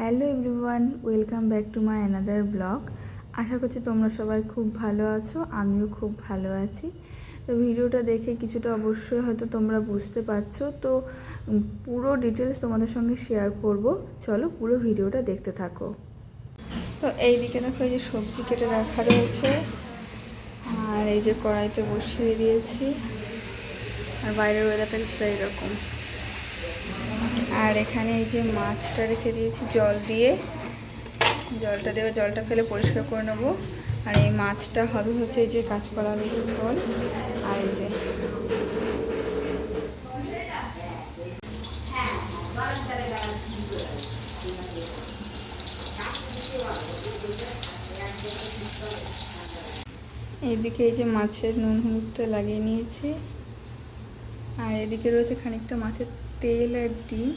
Hello everyone, welcome back to my another blog. আশা করছি তোমরা সবাই খুব ভালো আছো, আমিও খুব ভালো আছি। তো ভিডিওটা দেখে কিছুটা অবশ্যই হয়তো তোমরা বুঝতে পারছ। তো পুরো ডিটেলস তোমাদের সঙ্গে শেয়ার করব। চলো পুরো ভিডিওটা দেখতে থাকো। তো এই দিকে দেখো এই যে সবজি কেটে রাখা রয়েছে, আর এই যে কড়াইতে বসিয়ে দিয়েছি। আর বাইরের ওয়েদারটা কিছুটা এরকম। আর এখানে এই যে মাছটা রেখে দিয়েছি জল দিয়ে। জলটা দেওয়া, জলটা ফেলে পরিষ্কার করে নেব। আর এই মাছটা হবে হচ্ছে এই যে কাঁচকলা আলুর ঝোল। আর এই যে এইদিকে এই যে মাছের নুন হলুদটা লাগিয়ে নিয়েছি। আর এদিকে রয়েছে খানিকটা মাছের তেল আর ডিম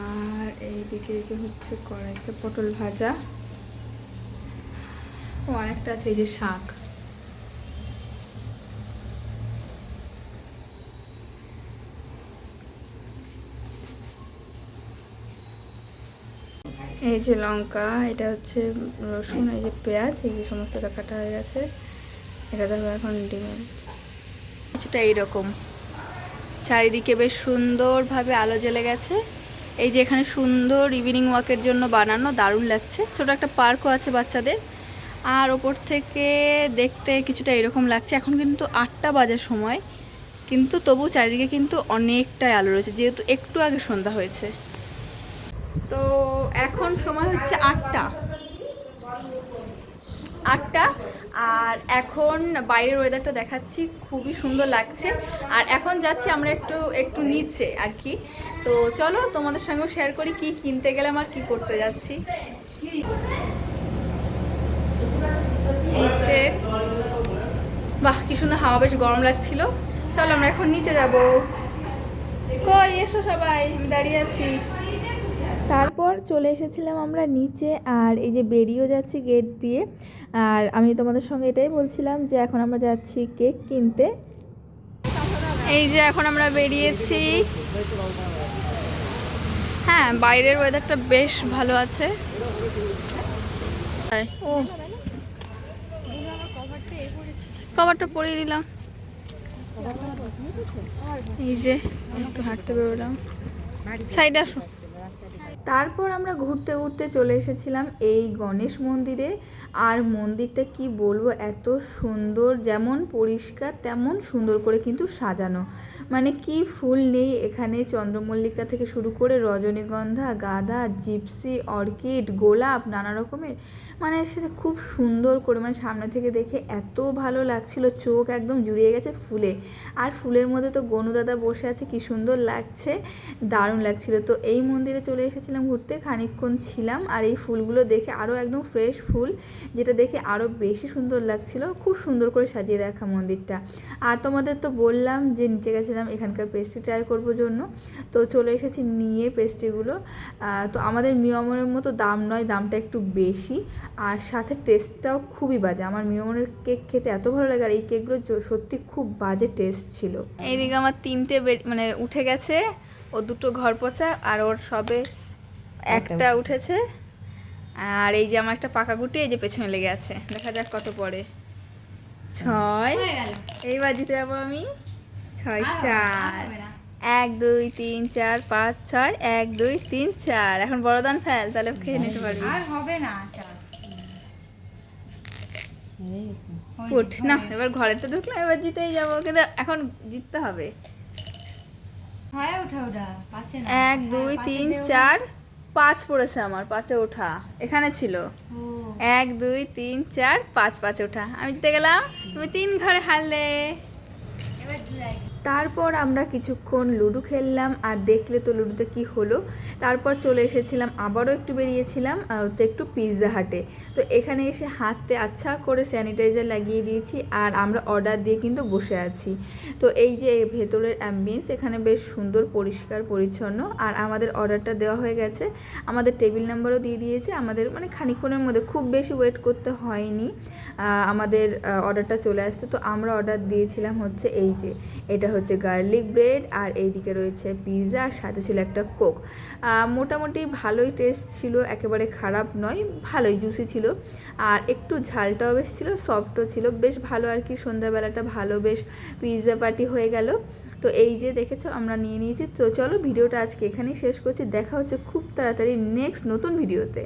আর এইদিকে হচ্ছে কড়াইতে পটল ভাজা। ও অনেকটা আছে, এই যে শাক। এই যে লঙ্কা, এটা হচ্ছে রসুন, এই যে পেঁয়াজ, এই যে সমস্তটা কাটা হয়ে গেছে। এটা ধরো এখন ডিমের কিছুটা এইরকম। চারিদিকে বেশ সুন্দরভাবে আলো জ্বলে গেছে। এই যে এখানে সুন্দর ইভিনিং ওয়াকের জন্য বানানো, দারুণ লাগছে। ছোট একটা পার্কও আছে বাচ্চাদের। আর ওপর থেকে দেখতে কিছুটা এরকম লাগছে। এখন কিন্তু আটটা বাজার সময়। কিন্তু তবু চারিদিকে কিন্তু অনেকটাই আলো রয়েছে, যেহেতু একটু আগে সন্ধ্যা হয়েছে। তো এখন সময় হচ্ছে আটটা। আটটা আর এখন বাইরের ওয়েদারটা দেখাচ্ছি, খুবই সুন্দর লাগছে। আর এখন যাচ্ছি আমরা একটু একটু নিচে আর কি। তো চলো তোমাদের সঙ্গেও শেয়ার করি কি কিনতে গেলাম আর কি করতে যাচ্ছি। বাহ, কি সুন্দর হাওয়া, বেশ গরম লাগছিল। চলো আমরা এখন নিচে যাব। কই, এসো সবাই, আমি দাঁড়িয়ে আছি। তারপর চলে এসেছিলাম আমরা নিচে আর এই যে বেরিয়েও যাচ্ছি গেট দিয়ে। আর আমি তোমাদের সঙ্গে এটাই বলছিলাম যে এখন আমরা যাচ্ছি কেক কিনতে। এই যে এখন আমরা বেরিয়েছি। হ্যাঁ বাইরের ওয়েদারটা বেশ ভালো আছে। ও। কভারটা পরিয়ে দিলাম। এই যে একটু হাঁটতে বেরোলাম। সাইডে আসো। তারপর আমরা ঘুরতে ঘুরতে চলে এসেছিলাম এই গণেশ মন্দিরে। আর মন্দিরটা কি বলব, এত সুন্দর, যেমন পরিষ্কার, তেমন সুন্দর করে কিন্তু সাজানো। মানে কি ফুল নেই এখানে? চন্দ্রমল্লিকা থেকে শুরু করে রজনীগন্ধা, গাঁদা, জিপসি, অর্কিড, গোলাপ, নানা রকমের। মানে সেটা খুব সুন্দর করে মানে সামনে থেকে দেখে এত ভালো লাগছিল, চোখ একদম জুড়িয়ে গেছে ফুলে। আর ফুলের মধ্যে তো গনু দাদা বসে আছে, কি সুন্দর লাগছে, দারুণ লাগছিল। তো এই মন্দিরে চলে এসেছিলাম ঘুরতে, খানিকক্ষণ ছিলাম, আর এই ফুলগুলো দেখে আরও একদম ফ্রেশ ফুল, যেটা দেখে আরও বেশি সুন্দর লাগছিল, খুব সুন্দর করে সাজিয়ে রাখা মন্দিরটা। আর তোমাদের তো বললাম যে নিচে গেছিলাম এখানকার পেস্ট্রি ট্রাই করব জন্য। তো চলে এসেছি নিয়ে পেস্ট্রিগুলো তো আমাদের মিয়মনের মতো দাম নয় দামটা একটু বেশি। আর সাথে টেস্টটাও খুবই বাজে। আমার মিয়মনের কেক খেতে এত ভালো লাগে আর এই কেকগুলো সত্যি খুব বাজে টেস্ট ছিল। এইদিকে আমার তিনটে মানে উঠে গেছে। ও দুটো ঘর পচা আর ওর সবে একটা উঠেছে। আর এই যে আমার একটা পাকা গুটি এই যে পেছনে লেগে আছে। দেখা যাক কত পড়ে। ছয়। এইবার জিতে যাব আমি। ছয় চার। এক দুই তিন চার পাঁচ ছয় এক দুই তিন চার। এখন বড় দান ফেল তাহলে খেয়ে নিতে পারবি। আর হবে না চার। উঠ না এবার ঘরে তো ঢুকলাম এবার জিতেই যাব। কিন্তু এখন জিততে হবে। হয় এক হ্যাঁ, দুই তিন চার পাঁচ পড়েছে আমার পাঁচে ওঠা। এখানে ছিল। এক দুই তিন চার পাঁচ পাঁচে ওঠা। আমি জিতে গেলাম তুমি তিন ঘরে হারলে। তারপর আমরা কিছুক্ষণ লুডো খেললাম আর দেখলে তো লুডোতে কি হলো। তারপর চলে এসেছিলাম, আবারও একটু বেরিয়েছিলাম হচ্ছে একটু পিৎজা হাটে। তো এখানে এসে হাতে আচ্ছা করে স্যানিটাইজার লাগিয়ে দিয়েছি আর আমরা অর্ডার দিয়ে কিন্তু বসে আছি। তো এই যে ভেতরের অ্যাম্বিয়েন্স এখানে বেশ সুন্দর, পরিষ্কার, পরিচ্ছন্ন আর আমাদের অর্ডারটা দেওয়া হয়ে গেছে। আমাদের টেবিল নাম্বারও দিয়ে দিয়েছে, আমাদের মানে খানিক্ষণের মধ্যে, খুব বেশি ওয়েট করতে হয়নি আমাদের অর্ডারটা চলে আসতে তো আমরা অর্ডার দিয়েছিলাম হচ্ছে এই যে, এটা হচ্ছে গার্লিক ব্রেড আর এইদিকে রয়েছে পিৎজা, আর সাথে ছিল একটা কোক। মোটামুটি ভালোই টেস্ট ছিল, একেবারে খারাপ নয়, ভালোই জুসি ছিল। আর একটু ঝালটাও বেশ ছিল সফটও ছিল। বেশ ভালো আর কি, সন্ধ্যাবেলাটা ভালো, বেশ পিৎজা পার্টি হয়ে গেল। তো এই যে দেখেছ, আমরা নিয়ে নিয়েছি। তো চলো, ভিডিওটা আজকে এখানেই শেষ করছি। দেখা হচ্ছে খুব তাড়াতাড়ি নেক্সট নতুন ভিডিওতে